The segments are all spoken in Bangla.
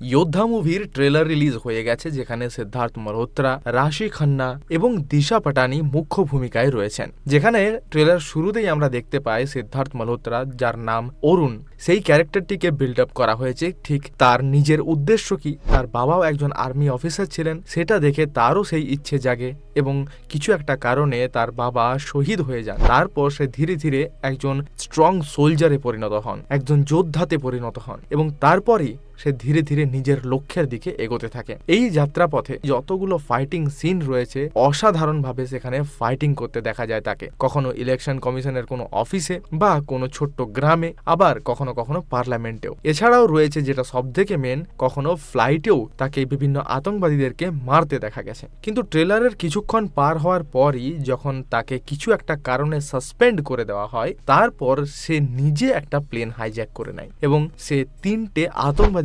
যোদ্ধা মুভির ট্রেলার রিলিজ হয়ে গেছে, যেখানে সিদ্ধার্থ মালহোত্রা, রাশি খান্না এবং দিশা পাটানি মুখ্য ভূমিকায় রয়েছেন। যেখানে ট্রেলার শুরুতেই আমরা দেখতে পাই সিদ্ধার্থ মালহোত্রা, যার নাম অরুণ। সেই ক্যারেক্টারটিকে বিল্ড আপ করা হয়েছে, ঠিক তার নিজের উদ্দেশ্য কি? তার বাবাও একজন আর্মি অফিসার ছিলেন, সেটা দেখে তারও সেই ইচ্ছে জাগে এবং কিছু একটা কারণে তার বাবা শহীদ হয়ে যান। তারপর সে ধীরে ধীরে একজন স্ট্রং সোলজারে পরিণত হন, একজন যোদ্ধাতে পরিণত হন এবং তারপরেই সে ধীরে ধীরে নিজের লক্ষ্যের দিকে এগোতে থাকে। এই যাত্রাপথে যতগুলো ফাইটিং সিন রয়েছে, অসাধারণভাবে সেখানে ফাইটিং করতে দেখা যায় তাকে। কখনো ইলেকশন কমিশনের কোনো অফিসে বা কোনো ছোট্ট গ্রামে, আবার কখনো কখনো পার্লামেন্টেও এছাড়াও রয়েছে যেটা সব থেকে মেন কখনো ফ্লাইটেও তাকে বিভিন্ন আতঙ্কবাদীদেরকে মারতে দেখা গেছে। কিন্তু ট্রেলারের কিছুক্ষণ পার হওয়ার পরই যখন তাকে কিছু একটা কারণে সাসপেন্ড করে দেওয়া হয়, তারপর সে নিজে একটা প্লেন হাইজ্যাক করে নেয় এবং সে তিনটে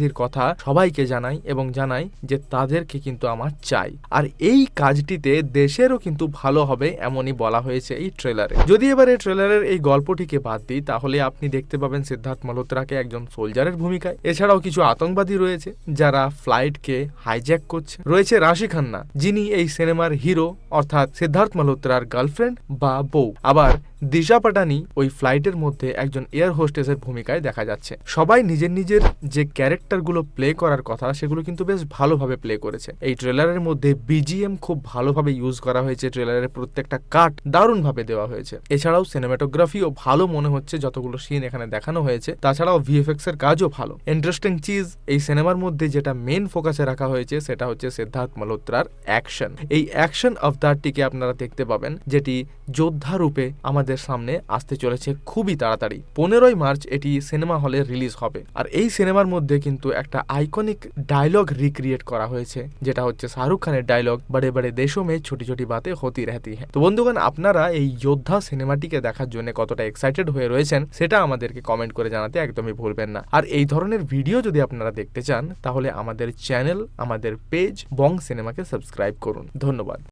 আতঙ্কবাদীর কথা সবাইকে জানায় এবং জানায় যে তাদেরকে কিন্তু আমার চাই। আর এই কাজটিতে দেশেরও কিন্তু ভালো হবে এমনই বলা হয়েছে এই ট্রেলারে। যদি এবার এই ট্রেলারের এই গল্পটিকে বাদ দিই, তাহলে আপনি দেখতে পাবেন সিদ্ধার্থ মালহোত্রাকে একজন সোলজারের ভূমিকায়। এছাড়াও কিছু আতঙ্কবাদী রয়েছে যারা ফ্লাইটকে হাইজ্যাক করছে। রয়েছে রাশি খান্না, যিনি এই সিনেমার হিরো অর্থাৎ সিদ্ধার্থ মালহোত্রার গার্লফ্রেন্ড বা বউ। আবার দিশা পাটানি ওই ফ্লাইটের মধ্যে একজন এয়ার হোস্টেসের ভূমিকায় দেখা যাচ্ছে। সবাই নিজের নিজের যে ক্যারেক্টারগুলো প্লে করার কথা, সেগুলো কিন্তু বেশ ভালোভাবে প্লে করেছে। এই ট্রেলারের মধ্যে বিজিএম খুব ভালোভাবে ইউজ করা হয়েছে। ট্রেলারের প্রত্যেকটা কাট দারুণভাবে দেওয়া হয়েছে। এছাড়াও সিনেমাটোগ্রাফিও ভালো মনে হচ্ছে, যতগুলো সিন এখানে দেখানো হয়েছে। তাছাড়াও ভিএফএক্স এর কাজও ভালো। ইন্টারেস্টিং চিজ এই সিনেমার মধ্যে যেটা মেন ফোকাসে রাখা হয়েছে, সেটা হচ্ছে সিদ্ধার্থ মালহোত্রার অ্যাকশন এই অ্যাকশন অবতারটিকে আপনারা দেখতে পাবেন, যেটি যোদ্ধা রূপে আমাদের সামনে আসতে চলেছে খুবই তাড়াতাড়ি। পনেরোই মার্চ এটি সিনেমা হলে রিলিজ হবে। আর এই সিনেমার মধ্যে কিন্তু একটা আইকনিক ডায়লগ রিক্রিয়েট করা হয়েছে, যেটা হচ্ছে শাহরুখ খানের ডায়লগ বড়ে বড়ে দেশো মে ছোটি ছোটি বাতে হতি রহতি হ্যাঁ তো বন্ধুগণ, আপনারা এই যোদ্ধা সিনেমাটিকে দেখার জন্য কতটা এক্সাইটেড হয়ে রয়েছেন, সেটা আমাদেরকে কমেন্ট করে জানাতে একদমই ভুলবেন না। আর এই ধরনের ভিডিও যদি আপনারা দেখতে চান, তাহলে আমাদের চ্যানেল আমাদের পেজ বং সিনেমাকে সাবস্ক্রাইব করুন। ধন্যবাদ।